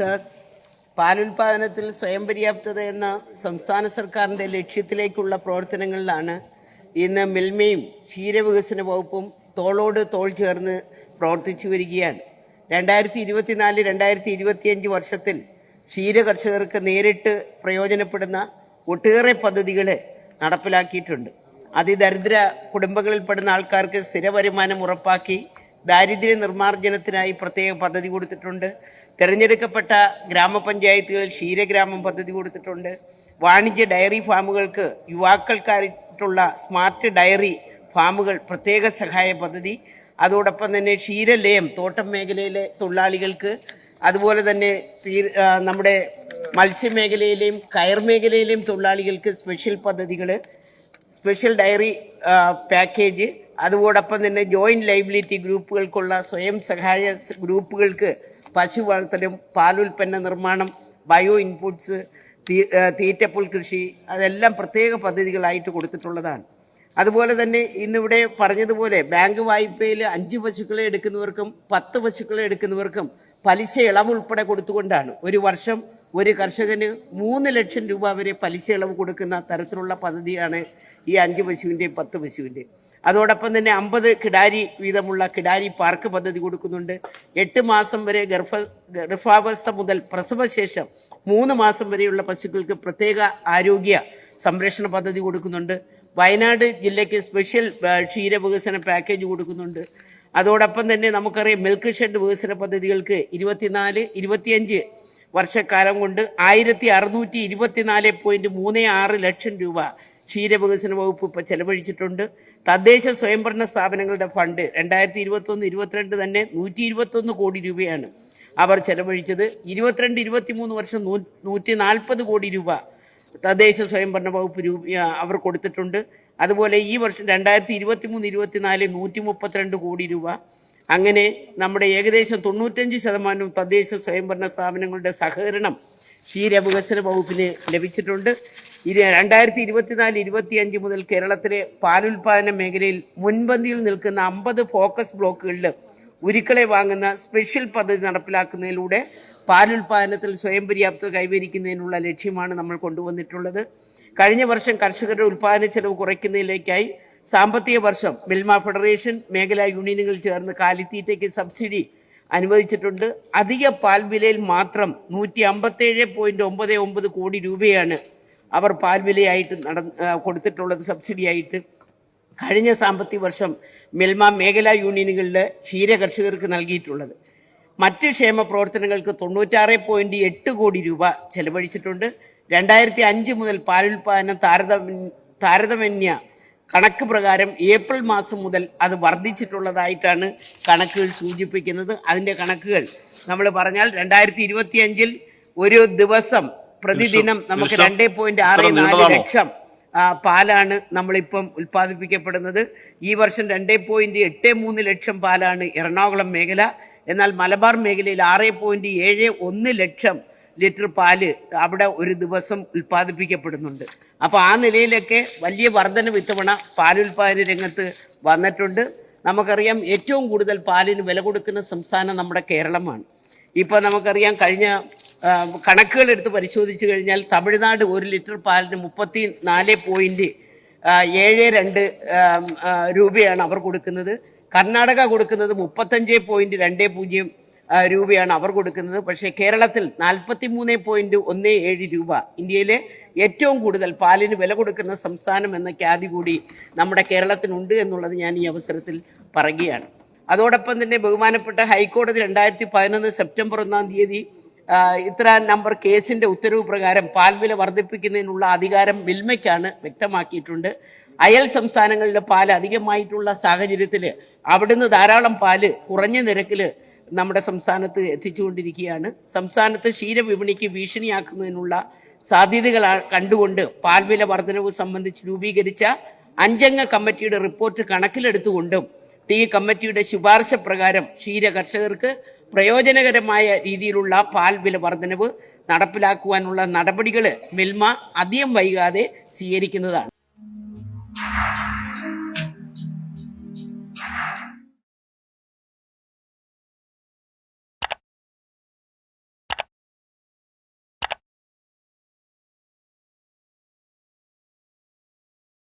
Sir പാലുൽപാദനത്തിൽ സ്വയം പര്യാപ്തത എന്ന സംസ്ഥാന സർക്കാരിന്റെ ലക്ഷ്യത്തിലേക്കുള്ള പ്രവർത്തനങ്ങളിലാണ് ഇന്ന് മിൽമയും ക്ഷീരവികസന വകുപ്പും തോളോട് തോൾ ചേർന്ന് പ്രവർത്തിച്ചു വരികയാണ്. രണ്ടായിരത്തി ഇരുപത്തിനാല് രണ്ടായിരത്തി ഇരുപത്തിയഞ്ച് വർഷത്തിൽ ക്ഷീര കർഷകർക്ക് നേരിട്ട് പ്രയോജനപ്പെടുന്ന ഒട്ടേറെ പദ്ധതികൾ നടപ്പിലാക്കിയിട്ടുണ്ട്. അതിദരിദ്ര കുടുംബങ്ങളിൽപ്പെടുന്ന ആൾക്കാർക്ക് സ്ഥിര വരുമാനം ഉറപ്പാക്കി ദാരിദ്ര്യ നിർമ്മാർജനത്തിനായി പ്രത്യേക പദ്ധതി കൊടുത്തിട്ടുണ്ട്. തിരഞ്ഞെടുക്കപ്പെട്ട ഗ്രാമപഞ്ചായത്തുകൾ ക്ഷീരഗ്രാമം പദ്ധതി കൊടുത്തിട്ടുണ്ട്. വാണിജ്യ ഡയറി ഫാമുകൾക്ക് യുവാക്കൾക്കായിട്ടുള്ള സ്മാർട്ട് ഡയറി ഫാമുകൾ പ്രത്യേക സഹായ പദ്ധതി. അതോടൊപ്പം തന്നെ ക്ഷീരലയം തോട്ടം മേഖലയിലെ തൊഴിലാളികൾക്ക് അതുപോലെ തന്നെ നമ്മുടെ മത്സ്യമേഖലയിലെയും കയർ മേഖലയിലെയും തൊഴിലാളികൾക്ക് സ്പെഷ്യൽ പദ്ധതികൾ സ്പെഷ്യൽ ഡയറി പാക്കേജ് അതോടൊപ്പം തന്നെ ജോയിന്റ് ലൈബിലിറ്റി ഗ്രൂപ്പുകൾക്കുള്ള സ്വയം സഹായ ഗ്രൂപ്പുകൾക്ക് പശു വളർത്തലും പാലുൽപ്പന്ന നിർമ്മാണം ബയോ ഇൻപുട്സ് തീറ്റപ്പുൽ കൃഷി അതെല്ലാം പ്രത്യേക പദ്ധതികളായിട്ട് കൊടുത്തിട്ടുള്ളതാണ്. അതുപോലെ തന്നെ ഇന്നിവിടെ പറഞ്ഞതുപോലെ ബാങ്ക് വായ്പയിൽ അഞ്ച് പശുക്കളെ എടുക്കുന്നവർക്കും പത്ത് പശുക്കളെ എടുക്കുന്നവർക്കും പലിശ ഇളവ് ഉൾപ്പെടെ കൊടുത്തുകൊണ്ടാണ് ഒരു വർഷം ഒരു കർഷകന് മൂന്ന് ലക്ഷം രൂപ വരെ പലിശ ഇളവ് കൊടുക്കുന്ന തരത്തിലുള്ള പദ്ധതിയാണ് ഈ അഞ്ച് പശുവിന്റെയും പത്ത് പശുവിന്റെയും. അതോടൊപ്പം തന്നെ അമ്പത് കിടാരി വീതമുള്ള കിടാരി പാർക്ക് പദ്ധതി കൊടുക്കുന്നുണ്ട്. എട്ട് മാസം വരെ ഗർഭ ഗർഭാവസ്ഥ മുതൽ പ്രസവശേഷം മൂന്ന് മാസം വരെയുള്ള പശുക്കൾക്ക് പ്രത്യേക ആരോഗ്യ സംരക്ഷണ പദ്ധതി കൊടുക്കുന്നുണ്ട്. വയനാട് ജില്ലയ്ക്ക് സ്പെഷ്യൽ ക്ഷീരവികസന ക്ഷീര വികസന പാക്കേജ് കൊടുക്കുന്നുണ്ട്. അതോടൊപ്പം തന്നെ നമുക്കറിയാം മിൽക്ക് ഷെഡ് വികസന പദ്ധതികൾക്ക് ഇരുപത്തിനാല് ഇരുപത്തിയഞ്ച് വർഷക്കാലം കൊണ്ട് ആയിരത്തി അറുന്നൂറ്റി ഇരുപത്തിനാല് പോയിന്റ് മൂന്ന് ആറ് ലക്ഷം രൂപ ക്ഷീരവികസന വകുപ്പ് ഇപ്പോൾ ചെലവഴിച്ചിട്ടുണ്ട്. തദ്ദേശ സ്വയംഭരണ സ്ഥാപനങ്ങളുടെ ഫണ്ട് രണ്ടായിരത്തി ഇരുപത്തൊന്ന് ഇരുപത്തിരണ്ട് തന്നെ നൂറ്റി ഇരുപത്തൊന്ന് കോടി രൂപയാണ് അവർ ചെലവഴിച്ചത്. ഇരുപത്തിരണ്ട് ഇരുപത്തിമൂന്ന് വർഷം നൂ നൂറ്റി നാൽപ്പത് കോടി രൂപ തദ്ദേശ സ്വയംഭരണ വകുപ്പ് രൂപ അവർ കൊടുത്തിട്ടുണ്ട്. അതുപോലെ ഈ വർഷം രണ്ടായിരത്തി ഇരുപത്തി മൂന്ന് ഇരുപത്തിനാല് നൂറ്റി മുപ്പത്തിരണ്ട് കോടി രൂപ. അങ്ങനെ നമ്മുടെ ഏകദേശം തൊണ്ണൂറ്റഞ്ച് ശതമാനവും തദ്ദേശ സ്വയംഭരണ സ്ഥാപനങ്ങളുടെ സഹകരണം ക്ഷീരവികസന വകുപ്പിന് ലഭിച്ചിട്ടുണ്ട്. ഇത് രണ്ടായിരത്തി ഇരുപത്തിനാല് ഇരുപത്തിയഞ്ച് മുതൽ കേരളത്തിലെ പാലുൽപാദന മേഖലയിൽ മുൻപന്തിയിൽ നിൽക്കുന്ന അമ്പത് ഫോക്കസ് ബ്ലോക്കുകളിൽ ഉരുക്കളെ വാങ്ങുന്ന സ്പെഷ്യൽ പദ്ധതി നടപ്പിലാക്കുന്നതിലൂടെ പാലുൽപാദനത്തിൽ സ്വയം പര്യാപ്തത കൈവരിക്കുന്നതിനുള്ള ലക്ഷ്യമാണ് നമ്മൾ കൊണ്ടുവന്നിട്ടുള്ളത്. കഴിഞ്ഞ വർഷം കർഷകരുടെ ഉൽപാദന ചെലവ് കുറയ്ക്കുന്നതിലേക്കായി സാമ്പത്തിക വർഷം മിൽമ ഫെഡറേഷൻ മേഖലാ യൂണിയനുകൾ ചേർന്ന് കാലിത്തീറ്റയ്ക്ക് സബ്സിഡി അനുവദിച്ചിട്ടുണ്ട്. അധിക പാൽ വിലയിൽ മാത്രം നൂറ്റി അമ്പത്തേഴ് പോയിന്റ് ഒമ്പത് ഒമ്പത് കോടി രൂപയാണ് അവർ പാൽവിലയായിട്ട് നട കൊടുത്തിട്ടുള്ളത് സബ്സിഡിയായിട്ട് കഴിഞ്ഞ സാമ്പത്തിക വർഷം മിൽമ മേഖലാ യൂണിയനുകളിലെ ക്ഷീര കർഷകർക്ക് നൽകിയിട്ടുള്ളത്. മറ്റ് ക്ഷേമ പ്രവർത്തനങ്ങൾക്ക് തൊണ്ണൂറ്റാറ് പോയിന്റ് എട്ട് കോടി രൂപ ചെലവഴിച്ചിട്ടുണ്ട്. രണ്ടായിരത്തി അഞ്ച് മുതൽ പാലുൽപാദനം താരതമ്യ താരതമ്യ കണക്ക് പ്രകാരം ഏപ്രിൽ മാസം മുതൽ അത് വർദ്ധിച്ചിട്ടുള്ളതായിട്ടാണ് കണക്കുകൾ സൂചിപ്പിക്കുന്നത്. അതിന്റെ കണക്കുകൾ നമ്മൾ പറഞ്ഞാൽ രണ്ടായിരത്തി ഇരുപത്തിയഞ്ചിൽ ഒരു ദിവസം പ്രതിദിനം നമുക്ക്. രണ്ടേ പോയിന്റ് ആറ് നാല് ലക്ഷം പാലാണ് നമ്മളിപ്പം ഉൽപ്പാദിപ്പിക്കപ്പെടുന്നത്. ഈ വർഷം രണ്ടേ പോയിന്റ് എട്ട് മൂന്ന് ലക്ഷം പാലാണ് എറണാകുളം മേഖല. എന്നാൽ മലബാർ മേഖലയിൽ ആറ് പോയിന്റ് ഏഴ് ഒന്ന് ലക്ഷം ലിറ്റർ പാൽ അവിടെ ഒരു ദിവസം ഉൽപ്പാദിപ്പിക്കപ്പെടുന്നുണ്ട്. അപ്പോൾ ആ നിലയിലൊക്കെ വലിയ വർധനവ് ഇത്തവണ പാലുൽപാദന രംഗത്ത് വന്നിട്ടുണ്ട്. നമുക്കറിയാം ഏറ്റവും കൂടുതൽ പാലിന് വില കൊടുക്കുന്ന സംസ്ഥാനം നമ്മുടെ കേരളമാണ്. ഇപ്പോൾ നമുക്കറിയാം കഴിഞ്ഞ കണക്കുകൾ എടുത്ത് പരിശോധിച്ചു കഴിഞ്ഞാൽ തമിഴ്നാട് ഒരു ലിറ്റർ പാലിന് മുപ്പത്തി നാല് പോയിന്റ് ഏഴ് രണ്ട് രൂപയാണ് അവർ കൊടുക്കുന്നത്. കർണാടക കൊടുക്കുന്നത് മുപ്പത്തഞ്ച് പോയിന്റ് രണ്ട് പൂജ്യം രൂപയാണ് അവർ കൊടുക്കുന്നത്. പക്ഷേ കേരളത്തിൽ നാൽപ്പത്തി മൂന്ന് പോയിന്റ് ഒന്ന് ഏഴ് രൂപ. ഇന്ത്യയിലെ ഏറ്റവും കൂടുതൽ പാലിന് വില കൊടുക്കുന്ന സംസ്ഥാനം എന്ന ഖ്യാതി കൂടി നമ്മുടെ കേരളത്തിനുണ്ട് എന്നുള്ളത് ഞാൻ ഈ അവസരത്തിൽ പറയുകയാണ്. അതോടൊപ്പം തന്നെ ബഹുമാനപ്പെട്ട ഹൈക്കോടതി രണ്ടായിരത്തി പതിനൊന്ന് സെപ്റ്റംബർ ഒന്നാം തീയതി ഇത്ര നമ്പർ കേസിന്റെ ഉത്തരവ് പ്രകാരം പാൽവില വർദ്ധിപ്പിക്കുന്നതിനുള്ള അധികാരം മിൽമയ്ക്കാണ് വ്യക്തമാക്കിയിട്ടുണ്ട്. അയൽ സംസ്ഥാനങ്ങളിലെ പാൽ അധികമായിട്ടുള്ള സാഹചര്യത്തിൽ അവിടുന്ന് ധാരാളം പാൽ കുറഞ്ഞ നിരക്കിൽ നമ്മുടെ സംസ്ഥാനത്ത് എത്തിച്ചുകൊണ്ടിരിക്കുകയാണ്. സംസ്ഥാനത്ത് ക്ഷീരവിപണിക്ക് ഭീഷണിയാക്കുന്നതിനുള്ള സാധ്യതകൾ കണ്ടുകൊണ്ട് പാൽവില വർധനവ് സംബന്ധിച്ച് രൂപീകരിച്ച അഞ്ചംഗ കമ്മിറ്റിയുടെ റിപ്പോർട്ട് കണക്കിലെടുത്തുകൊണ്ടും ഈ കമ്മിറ്റിയുടെ ശുപാർശ പ്രകാരം ക്ഷീര കർഷകർക്ക് പ്രയോജനകരമായ രീതിയിലുള്ള പാൽ വില വർധനവ് നടപ്പിലാക്കുവാനുള്ള നടപടികൾ മിൽമ അധികം വൈകാതെ സ്വീകരിക്കുന്നതാണ്.